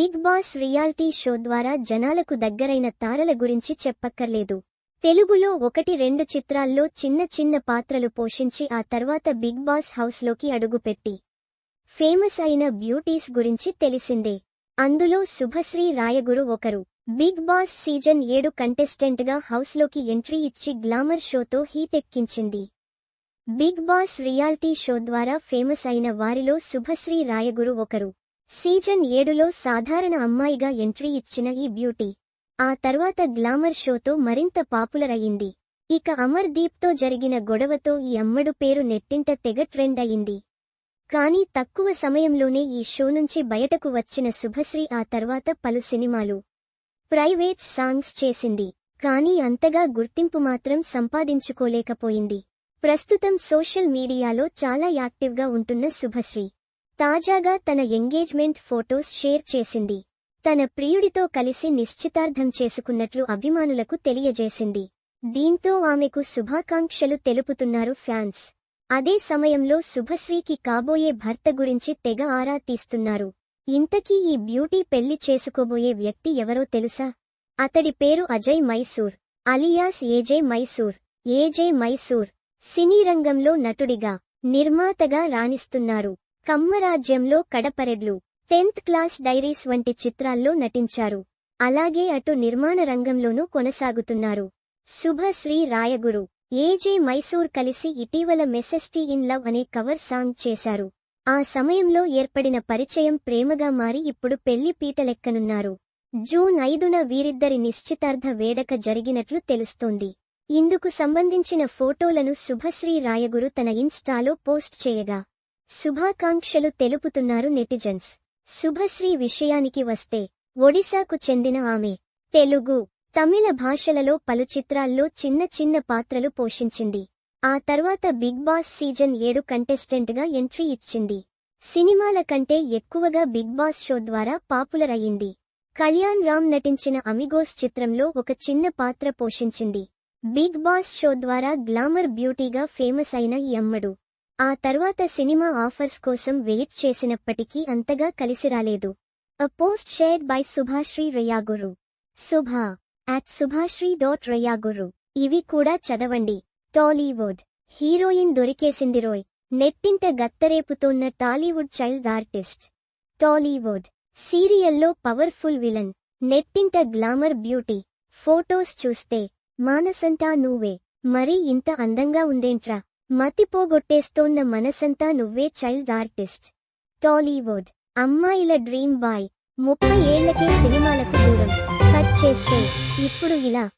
Big boss reality show ద్వారా జనాలకు దగ్గరైన తారల గురించి చెప్పక్కర్లేదు. తెలుగులో ఒకటి రెండు చిత్రాల్లో చిన్న చిన్న పాత్రలు పోషించి ఆ తర్వాత బిగ్ బాస్ హౌస్లోకి అడుగుపెట్టి ఫేమస్ అయిన బ్యూటీస్ గురించి తెలిసిందే. అందులో శుభశ్రీ రాయగురు ఒకరు. బిగ్ బాస్ సీజన్ ఏడు కంటెస్టెంట్గా హౌస్లోకి ఎంట్రీ ఇచ్చి గ్లామర్ షోతో హీటెక్కించింది బిగ్ బాస్ రియాలిటీ షో ద్వారా ఫేమస్ అయిన వారిలో శుభశ్రీ రాయగురు ఒకరు. సీజన్ ఏడులో సాధారణ అమ్మాయిగా ఎంట్రీ ఇచ్చిన ఈ బ్యూటీ. ఆ తర్వాత గ్లామర్ షోతో మరింత పాపులర్ అయింది ఇక అమర్ దీప్తో జరిగిన గొడవతో ఈ అమ్మడు పేరు నెట్టింట తెగ ట్రెండ్ అయింది. కానీ తక్కువ సమయంలోనే ఈ షో నుంచి బయటకు వచ్చిన శుభశ్రీ ఆ తర్వాత పలు సినిమాలు ప్రైవేట్ సాంగ్స్ చేసింది. కానీ అంతగా గుర్తింపు మాత్రం సంపాదించుకోలేకపోయింది. ప్రస్తుతం సోషల్ మీడియాలో చాలా యాక్టివ్గా ఉంటున్న శుభశ్రీ. తాజాగా తన ఎంగేజ్మెంట్ ఫోటోస్ షేర్ చేసింది. తన ప్రియుడితో కలిసి నిశ్చితార్థం చేసుకున్నట్లు అభిమానులకు తెలియజేసింది. దీంతో ఆమెకు శుభాకాంక్షలు తెలుపుతున్నారు ఫ్యాన్స్. అదే సమయంలో శుభశ్రీకి కాబోయే భర్త గురించి తెగ ఆరా తీస్తున్నారు. ఇంతకీ ఈ బ్యూటీ పెళ్ళి చేసుకోబోయే వ్యక్తి ఎవరో తెలుసా? అతడి పేరు Ajay Mysore alias A J Mysore A J Mysore సినీ రంగంలో నటుడిగా నిర్మాతగా రాణిస్తున్నారు. కమ్మరాజ్యంలో కడపరెడ్లు టెన్త్ క్లాస్ డైరీస్ వంటి చిత్రాల్లో నటించారు. అలాగే అటు నిర్మాణ రంగంలోనూ కొనసాగుతున్నారు. శుభశ్రీ రాయగురు ఏజే మైసూర్ కలిసి ఇటీవల మెసెస్టీ ఇన్ లవ్ అనే కవర్ సాంగ్ చేశారు. ఆ సమయంలో ఏర్పడిన పరిచయం ప్రేమగా మారి ఇప్పుడు పెళ్ళి పీటలెక్కనున్నారు. జూన్ ఐదున వీరిద్దరి నిశ్చితార్థ వేడక జరిగినట్లు తెలుస్తోంది. ఇందుకు సంబంధించిన ఫోటోలను శుభశ్రీ రాయగురు తన ఇన్స్టాలో పోస్ట్ చేయగా శుభాకాంక్షలు తెలుపుతున్నారు నెటిజన్స్. శుభశ్రీ విషయానికి వస్తే ఒడిశాకు చెందిన ఆమె తెలుగు తమిళ భాషలలో పలు చిత్రాల్లో చిన్న చిన్న పాత్రలు పోషించింది. ఆ తర్వాత బిగ్ బాస్ సీజన్ ఏడు కంటెస్టెంట్గా ఎంట్రీ ఇచ్చింది. సినిమాల కంటే ఎక్కువగా బిగ్ బాస్ షో ద్వారా పాపులర్ అయింది. కళ్యాణ్ రామ్ నటించిన అమిగోస్ చిత్రంలో ఒక చిన్న పాత్ర పోషించింది. బిగ్ బాస్ షో ద్వారా గ్లామర్ బ్యూటీగా ఫేమస్ అయిన ఈ అమ్మడు. ఆ తర్వాత సినిమా ఆఫర్స్ కోసం వెయిట్ చేసినప్పటికీ అంతగా కలిసి రాలేదు. A post shared by Subhashree Rayaguru Subha at Subhashree dot Rayaguru ఇవి కూడా చదవండి. టాలీవుడ్ హీరోయిన్ దొరికేసింది రోయ్. నెట్టింట గత్తరేపుతోన్న టాలీవుడ్ చైల్డ్ ఆర్టిస్ట్ టాలీవుడ్ సీరియల్లో పవర్ఫుల్ విలన్ నెట్టింట గ్లామర్ బ్యూటీ ఫోటోస్ చూస్తే మానసంతా నువ్వే. మరీ ఇంత అందంగా ఉందేంట్రా? మతిపోగొట్టేస్తోన్న మనసంతా నువ్వే చైల్డ్ ఆర్టిస్ట్. టాలీవుడ్. అమ్మాయిల డ్రీమ్ బాయ్. ముప్పై ఏళ్ళకే సినిమాలకు దూరం. కట్ చేస్తే ఇప్పుడు ఇలా.